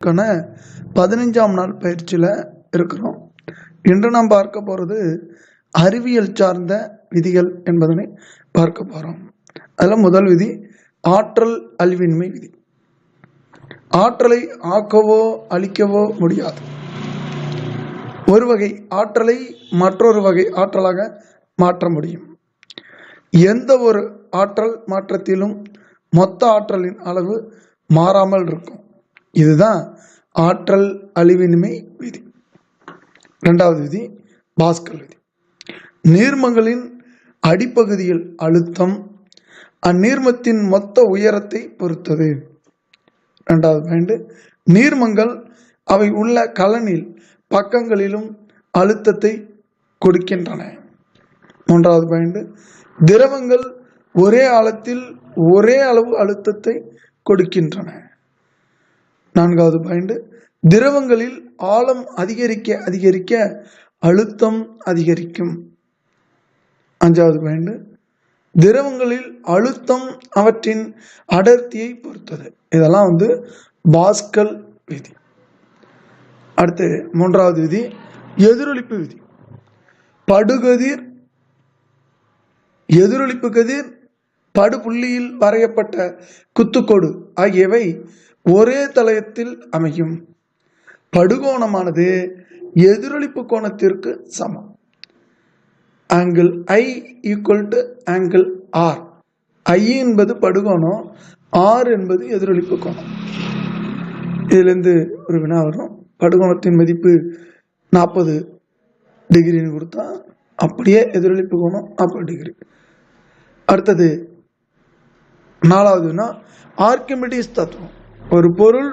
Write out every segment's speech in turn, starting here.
கண பதினஞ்சாம் நாள் பயிற்சியில் இருக்கிறோம். இன்று நாம் பார்க்க போகிறது அறிவியல் சார்ந்த விதிகள் என்பதனை பார்க்க போகிறோம் அதில் முதல் விதி ஆற்றல் அழிவின்மை விதி. ஆற்றலை ஆக்கவோ அழிக்கவோ முடியாது. ஒரு வகை ஆற்றலை மற்றொரு வகை ஆற்றலாக மாற்ற முடியும். எந்த ஒரு ஆற்றல் மாற்றத்திலும் மொத்த ஆற்றலின் அளவு மாறாமல் இருக்கும். இதுதான் ஆற்றல் அழிவின்மை விதி. இரண்டாவது விதி பாஸ்கல் விதி. நீர்மங்களின் அடிப்பகுதியில் அழுத்தம் அந்நீர்மத்தின் மொத்த உயரத்தை பொறுத்தது. இரண்டாவது பாயிண்ட் நீர்மங்கள் அவை உள்ள கலனில் பக்கங்களிலும் அழுத்தத்தை கொடுக்கின்றன. மூன்றாவது பாயிண்ட் திரவங்கள் ஒரே ஆழத்தில் ஒரே அளவு அழுத்தத்தை கொடுக்கின்றன. நான்காவது பாயிண்ட். திரவங்களில் ஆழம் அதிகரிக்க அதிகரிக்க அழுத்தம் அதிகரிக்கும். அஞ்சாவது பாயிண்ட். திரவங்களில் அழுத்தம் அவற்றின் அடர்த்தியை பொறுத்தது. இதெல்லாம் வந்து பாஸ்கல் விதி. அடுத்து மூன்றாவது விதி எதிரொலிப்பு விதி. படுகதிர் எதிரொலிப்பு கதிர் படுபுள்ளியில் வரையப்பட்ட குத்துக்கோடு ஆகியவை ஒரே தளத்தில் அமையும். படுகோணமானது எதிரொலிப்பு கோணத்திற்கு சமம். Angle I equal to angle R I என்பது படுகோணம் ஆர் என்பது எதிரொலிப்பு கோணம். இதுலேருந்து ஒரு வினா வரும். படுகோணத்தின் மதிப்பு நாற்பது டிகிரின்னு கொடுத்தா அப்படியே எதிரொலிப்பு கோணம் நாற்பது டிகிரி. அடுத்தது நாலாவதுன்னா ஆர்கிமிடிஸ் தத்துவம். ஒரு பொருள்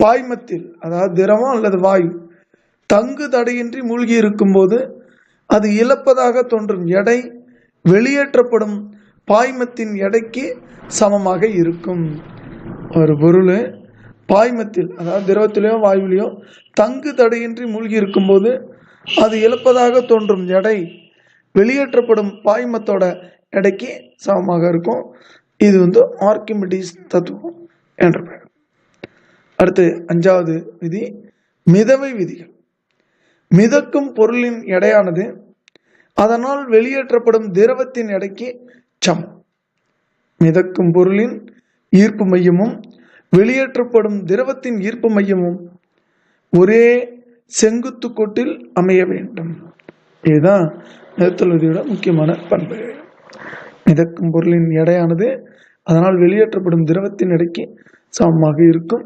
பாய்மத்தில் அதாவது திரவம் அல்லது வாயு தங்கு தடையின்றி மூழ்கி இருக்கும்போது அது இழப்பதாக தோன்றும். எடை வெளியேற்றப்படும் பாய்மத்தின் எடைக்கு சமமாக இருக்கும். ஒரு பொருள் பாய்மத்தில் அதாவது திரவத்திலேயோ வாயுவிலையோ தங்கு தடையின்றி மூழ்கி இருக்கும்போது அது இழப்பதாக தோன்றும். எடை வெளியேற்றப்படும் பாய்மத்தோட எடைக்கு சமமாக இருக்கும். இது வந்து ஆர்கிமிடிஸ் தத்துவம் என்ற பெயர். அடுத்து அஞ்சாவது விதி மிதவை விதிகள். மிதக்கும் பொருளின் எடையானது அதனால் வெளியேற்றப்படும் திரவத்தின் எடைக்கு சமம் மிதக்கும் பொருளின் ஈர்ப்பு மையமும் வெளியேற்றப்படும் திரவத்தின் ஈர்ப்பு மையமும் ஒரே செங்குத்து கோட்டில் அமைய வேண்டும். இதுதான் மிதத்தல் விதியோட முக்கியமான பண்புகள் மிதக்கும் பொருளின் எடையானது அதனால் வெளியேற்றப்படும் திரவத்தின் எடைக்கு சமமாக இருக்கும்.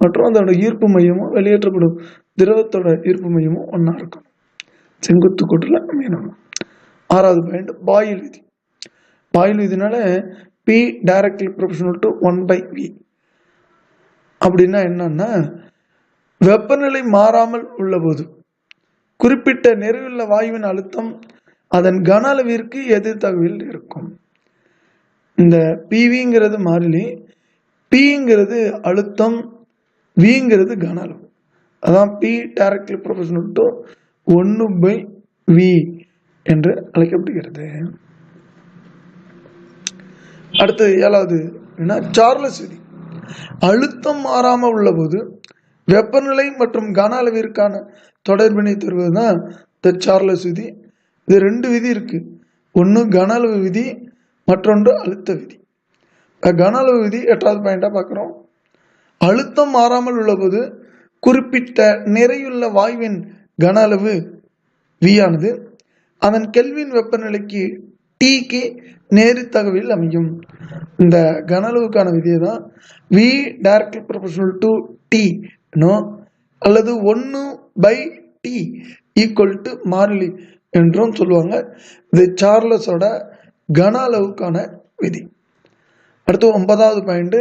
மற்றும் அதோட ஈர்ப்பு மையமும் வெளியேற்றப்படும். திரவத்தோட ஈர்ப்பு மையமும் ஒன்றா இருக்கும். செங்குத்து கோட்டில் அமையணும் ஆறாவது பாயிண்ட் பாயில் விதி. Boyle விதினால P directly professional to one by V அப்படின்னா என்னன்னா வெப்பநிலை மாறாமல் உள்ளபோது குறிப்பிட்ட நிறைவுள்ள வாயுவின் அழுத்தம் அதன் கன அளவிற்கு எதிர்த்தகவில் இருக்கும். இந்த பிவிங்கிறது மாறிலி பிங்கிறது அழுத்தம் விங்கிறது கன அளவு. அதான் பி டைரக்ட்லி ப்ரொபஷனல் டு ஒன்று பை வி என்று அழைக்கப்படுகிறது. அடுத்தது ஏழாவது என்ன? சார்லஸ் விதி. அழுத்தம் மாறாமல் உள்ளபோது வெப்பநிலை மற்றும் கன அளவிற்கான தொடர்பினை தருவது தான் த சார்லஸ் விதி இது ரெண்டு விதி இருக்கு. ஒன்று கன அளவு விதி மற்றொன்று அழுத்த விதி. கன அளவு விதி எட்டாவது பாயிண்டாக பார்க்குறோம். அழுத்தம் மாறாமல் உள்ளபோது குறிப்பிட்ட நிறையுள்ள வாயுவின் கன அளவு வியானது அதன் கெல்வின் வெப்பநிலைக்கு டீக்கு நேரித்தகவில் அமையும். இந்த கன அளவுக்கான விதியை தான் V directly proportional to T அல்லது ஒன்று பை டி ஈக்குவல் டு மாறிலி என்றும் சொல்லுவாங்க. இது சார்லஸோட கன அளவுக்கான விதி. அடுத்து ஒன்பதாவது பாயிண்ட்டு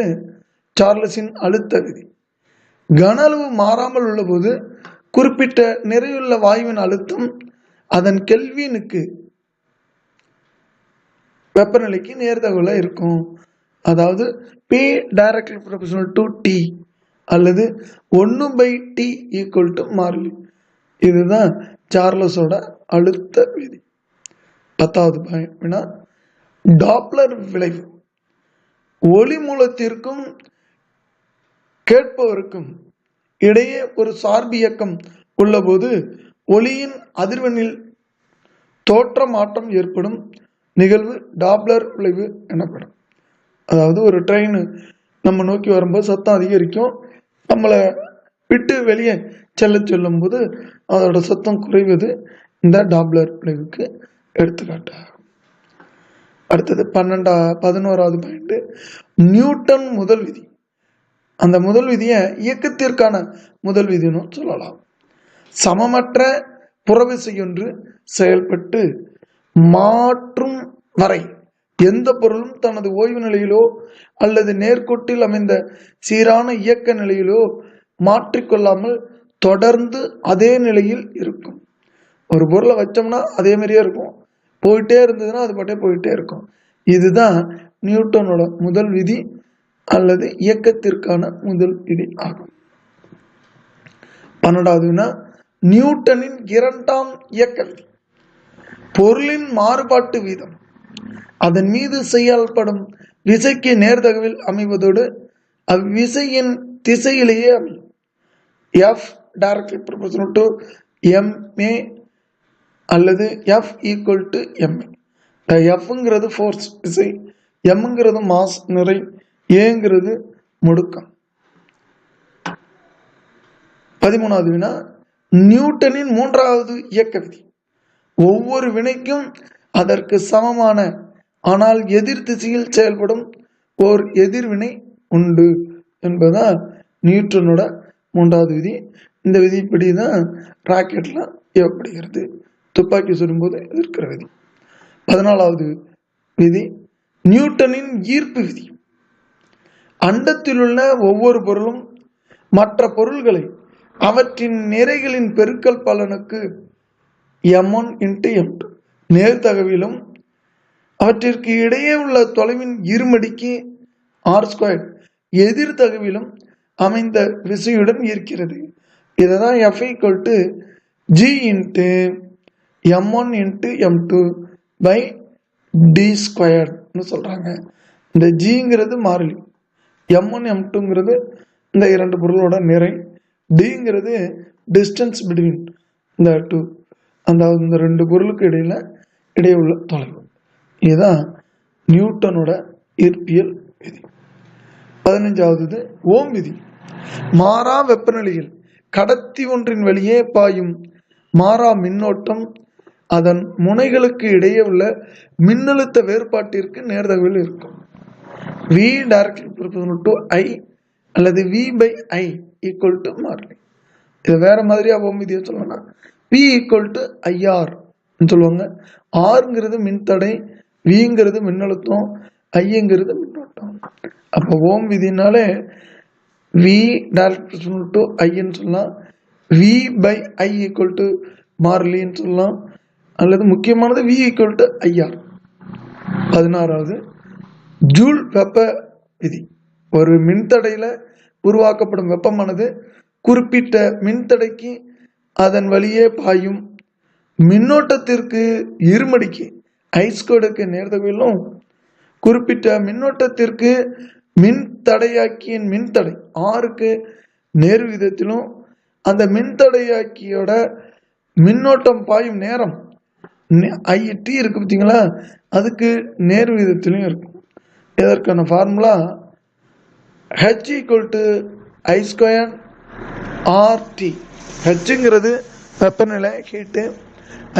சார்லஸின் அழுத்த விதி. கன அளவு மாறாமல் உள்ளபோது குறிப்பிட்ட நிறையுள்ள வாயுவின் அழுத்தம் அதன் கெல்வினுக்கு வெப்பநிலைக்கு நேர்தகவில் இருக்கும். அதாவது P directly professional to T அல்லது ஒன்று பை டி ஈக்குவல் டு மாறிலி. இதுதான் சார்லஸோட அழுத்த விதி. பத்தாவது வினா டாப்ளர் விளைவு. ஒளி மூலத்திற்கும் கேட்பவருக்கும் இடையே ஒரு சார்பு இயக்கம் உள்ளபோது ஒளியின் அதிர்வெண்ணில் தோற்ற மாற்றம் ஏற்படும் நிகழ்வு டாப்ளர் விளைவு எனப்படும். அதாவது ஒரு ட்ரெயின் நம்ம நோக்கி வரும்போது சத்தம் அதிகரிக்கும். நம்மளை விட்டு வெளியே செல்ல சொல்லும்போது அதோட சத்தம் குறைவது இந்த டாப்ளர் விளைவுக்கு எடுத்துக்காட்டாகும் அடுத்தது பன்னெண்டா பதினோராவது பாயிண்ட். நியூட்டன் முதல் விதி. அந்த முதல் விதியை இயக்கத்திற்கான முதல் விதின்னு சொல்லலாம். சமமற்ற புறவிசையொன்று செயல்பட்டு மாற்றும் வரை எந்த பொருளும் தனது ஓய்வு நிலையிலோ அல்லது நேர்கோட்டில் அமைந்த சீரான இயக்க நிலையிலோ மாற்றிக்கொள்ளாமல் தொடர்ந்து அதே நிலையில் இருக்கும். ஒரு பொருளை வச்சோம்னா அதே மாதிரியே இருக்கும். போயிட்டே இருந்ததுன்னா அது பாட்டே போயிட்டே இருக்கும். இதுதான் நியூட்டனோட முதல் விதி அல்லது இயக்கத்திற்கான முதல் விதி ஆகும். பன்னெண்டாவதுனா நியூட்டனின் இரண்டாம் இயக்க விதி பொருளின் மாறுபாட்டு வீதம். அதன் மீது செயல்படும் விசைக்கு நேர்தகவில் அமைவதோடு அவ்விசையின் திசையிலேயே அமையும். F directly proportional to MA அல்லது எஃப் ஈக்குவல் டு எம்ஏ இந்த எஃப்ங்கிறது ஃபோர்ஸ் விசை எம்ங்கிறது மாஸ் நிறை ஏங்கிறது முடுக்கம். பதிமூணாவது வினா நியூட்டனின் மூன்றாவது இயக்க விதி ஒவ்வொரு வினைக்கும் அதற்கு சமமான ஆனால் எதிர் திசையில் செயல்படும் ஓர் எதிர்வினை உண்டு என்பதுதான் நியூட்டனோட மூன்றாவது விதி. இந்த விதிப்படி தான் ராக்கெட்லாம் ஏவப்படுகிறது துப்பாக்கி சுடும்போது எதிர்க்கிற விதி. பதினாலாவது விதி நியூட்டனின் ஈர்ப்பு விதி. அண்டத்தில் உள்ள ஒவ்வொரு பொருளும் மற்ற பொருள்களை அவற்றின் நிறைகளின் பெருக்கல் பலனுக்கு M one into M two நேர்தகவிலும் அவற்றிற்கு இடையே உள்ள தொலைவின் இருமடிக்கு ஆர் ஸ்கொயர் எதிர்தகவிலும் அமைந்த விசையுடன் இருக்கிறது இதை தான் F equal to G into M one into M two by D ஸ்கொயர்னு சொல்கிறாங்க இந்த ஜிங்கிறது மாறிலி. எம் ஒன் எம் டூங்கிறது இந்த இரண்டு பொருளோட நிறை. டிங்கிறது டிஸ்டன்ஸ் பிட்வீன் இந்த டூ அந்த இந்த ரெண்டு பொருளுக்கு இடையில் இடையே உள்ள தொலைவு. இதுதான் நியூட்டனோட ஈர்ப்பியல் விதி. பதினஞ்சாவது ஓம் விதி. மாறா வெப்பநிலையில் கடத்தி ஒன்றின் வழியே பாயும் மாறா மின்னோட்டம் அதன் முனைகளுக்கு இடையே உள்ள மின்னழுத்த வேறுபாட்டிற்கு நேர்தகவில் இருக்கும். வி டைரக்ட்லி டு ஐ அல்லது V by I equal to மாறிலி இது வேற மாதிரியா ஓம் விதியை சொல்லணும்னா வி ஈக்குவல் டு ஐஆர் சொல்லுவாங்க. ஆறுங்கிறது மின்தடை விங்கிறது மின்னழுத்தம் ஐங்கிறது மின்னோட்டம். அப்போ ஓம் விதினாலே வி டைரக்ட் டு ஐன்னு சொல்லலாம். V by I equal to மாறிலின்னு சொல்லலாம். அல்லது முக்கியமானது வி ஈக்குவல் டு ஐஆர் பதினாறாவது ஜூல் வெப்ப விதி. ஒரு மின்தடையில் உருவாக்கப்படும் வெப்பமானது குறிப்பிட்ட மின்தடைக்கு அதன் வழியே பாயும் மின்னோட்டத்திற்கு இருமடிக்கு ஐஸ்கோடுக்கு நேர்தகவிலும் குறிப்பிட்ட மின்னோட்டத்திற்கு மின் தடையாக்கியின் மின்தடை ஆறுக்கு நேர் விதத்திலும் அந்த மின்தடையாக்கியோட மின்னோட்டம் பாயும் நேரம் ஐ இருக்குது பார்த்தீங்களா அதுக்கு நேர் விதத்திலும் இருக்கும். இதற்கான formula H equal to I square RT ஹெச்ங்கிறது வெப்பநிலை ஹீட்டு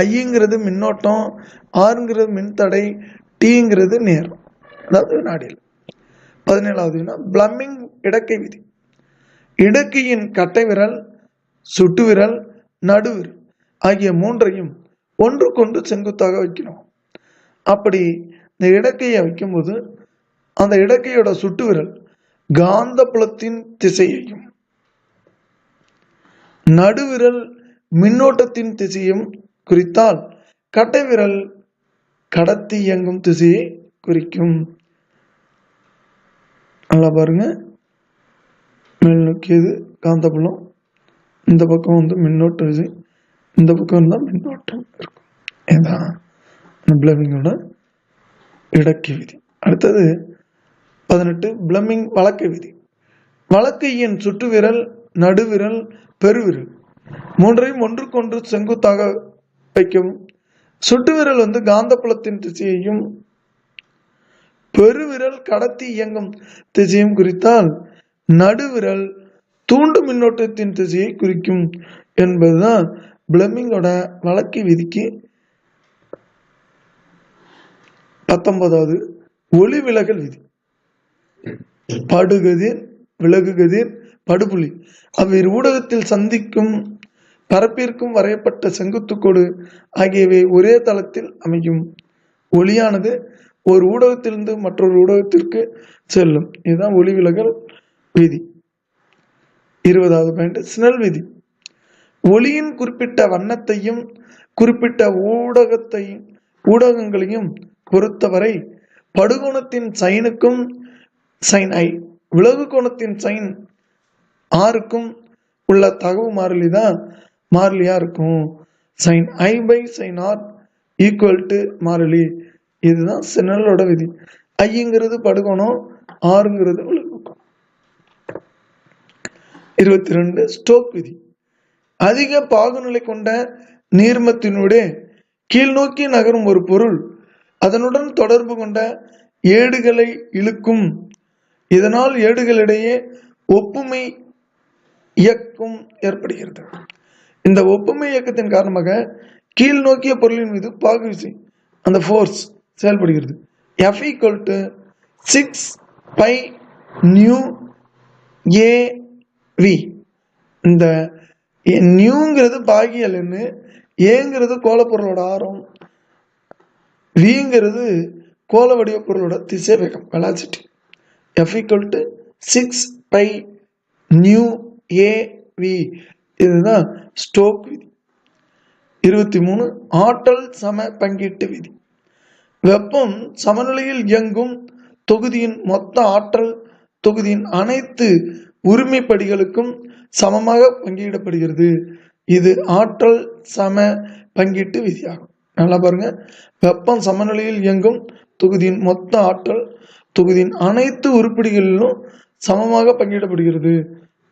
ஐங்கிறது மின்னோட்டம் ஆறுங்கிறது மின்தடை டீங்கிறது நேரம் அதாவது வினாடியில் பதினேழாவது வினா பிளம்மிங் இடக்கை விதி. இடக்கையின் கட்டை விரல் சுட்டு விரல் நடுவிரல் ஆகிய மூன்றையும் ஒன்றுக்கொன்று செங்குத்தாக வைக்கணும் அப்படி இந்த இடக்கையை வைக்கும்போது அந்த இடக்கையோட சுட்டு விரல் காந்த புலத்தின் திசையையும் நடுவிரல் மின்னோட்டத்தின் திசையும் குறித்தால் கட்டைவிரல் கடத்தி இயங்கும் திசையை குறிக்கும். நல்லா பாருங்க. மேல் நோக்கியது காந்தபுலம் இந்த பக்கம் வந்து மின்னோட்ட விசை இந்த பக்கம் இருந்தால் மின்னோட்டம் இருக்கும். இதுதான் பிளமிங்கோட இடக்கு விதி. அடுத்தது பதினெட்டு பிளமிங் வழக்கு விதி. வலக்கையின் சுட்டுவிரல் நடுவிரல் பெருவிரல். மூன்றையும் ஒன்றுக்கொன்று செங்குத்தாக வைக்கவும். சுட்டுவிரல் வந்து காந்தப்புலத்தின் திசையையும் பெருவிரல் கடத்தி இயங்கும் திசையும் குறித்தால் நடுவிரல் தூண்டு மின்னோட்டத்தின் திசையை குறிக்கும் என்பதுதான் பிளமிங்கோட வழக்கு விதிக்கு பத்தொன்பதாவது ஒளி விலகல் விதி. படுகதிர் விலகுகதிர் படுபுலி. அவ்விரு ஊடகத்தில் சந்திக்கும் பரப்பிற்கும் வரையப்பட்ட செங்குத்துக்கோடு ஆகியவை ஒரே தளத்தில் அமையும். ஒளியானது ஒரு ஊடகத்திலிருந்து மற்றொரு ஊடகத்திற்கு செல்லும். இதுதான் ஒளி விலகல் விதி. இருபதாவது பாயிண்ட் ஸ்னெல் விதி. ஒளியின் குறிப்பிட்ட வண்ணத்தையும் குறிப்பிட்ட ஊடகத்தையும் ஊடகங்களையும் பொறுத்தவரை படுகோணத்தின் சைனுக்கும் சைன் ஐ விலகு கோணத்தின் சைன் ஆருக்கும் உள்ள தகவு மாறிலி தான் மாறிலியா இருக்கும். Sine I by sine R equal to மாறிலி. இதுதான் சினலோட விதி. ஐங்கிறது படுகோணம் ஆறுங்கிறது விலகு கோணம். இருபத்தி ரெண்டு ஸ்டோக் விதி. அதிக பாகுநிலை கொண்ட நீர்மத்தினூடே கீழ்நோக்கி நகரும் ஒரு பொருள் அதனுடன் தொடர்பு கொண்ட ஏடுகளை இழுக்கும். இதனால் ஏடுகளிடையே ஒப்புமை இயக்கம் ஏற்படுகிறது. இந்த ஒப்புமை இயக்கத்தின் காரணமாக கீழ் நோக்கிய பொருளின் மீது பாகு விசை அந்த ஃபோர்ஸ் செயல்படுகிறது. F equal to six pi nu A V இந்த நியூங்கிறது பாகியல்னு ஏங்கிறது கோலப்பொருளோட ஆரம் விங்கிறது கோல வடிவ பொருளோட திசை வேகம் velocity F equal to six pi nu A V இதுதான் ஸ்டோக் விதி. இருபத்தி மூணு ஆற்றல் சம பங்கீட்டு விதி. வெப்பம் சமநிலையில் இயங்கும் தொகுதியின் மொத்த ஆற்றல் தொகுதியின் அனைத்து உரிமைப்படிகளுக்கும் சமமாக பங்கிடப்படுகிறது. இது ஆற்றல் சம பங்கீட்டு விதியாகும். நல்லா பாருங்க. வெப்பம் சமநிலையில் இயங்கும் தொகுதியின் மொத்த ஆற்றல் தொகுதியின் அனைத்து உருப்படிகளிலும் சமமாக பங்கிடப்படுகிறது.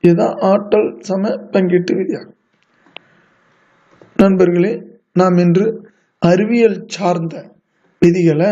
இதுதான் ஆற்றல் சம பங்கீட்டு விதியாகும். நண்பர்களே நாம் இன்று அறிவியல் சார்ந்த விதிகளை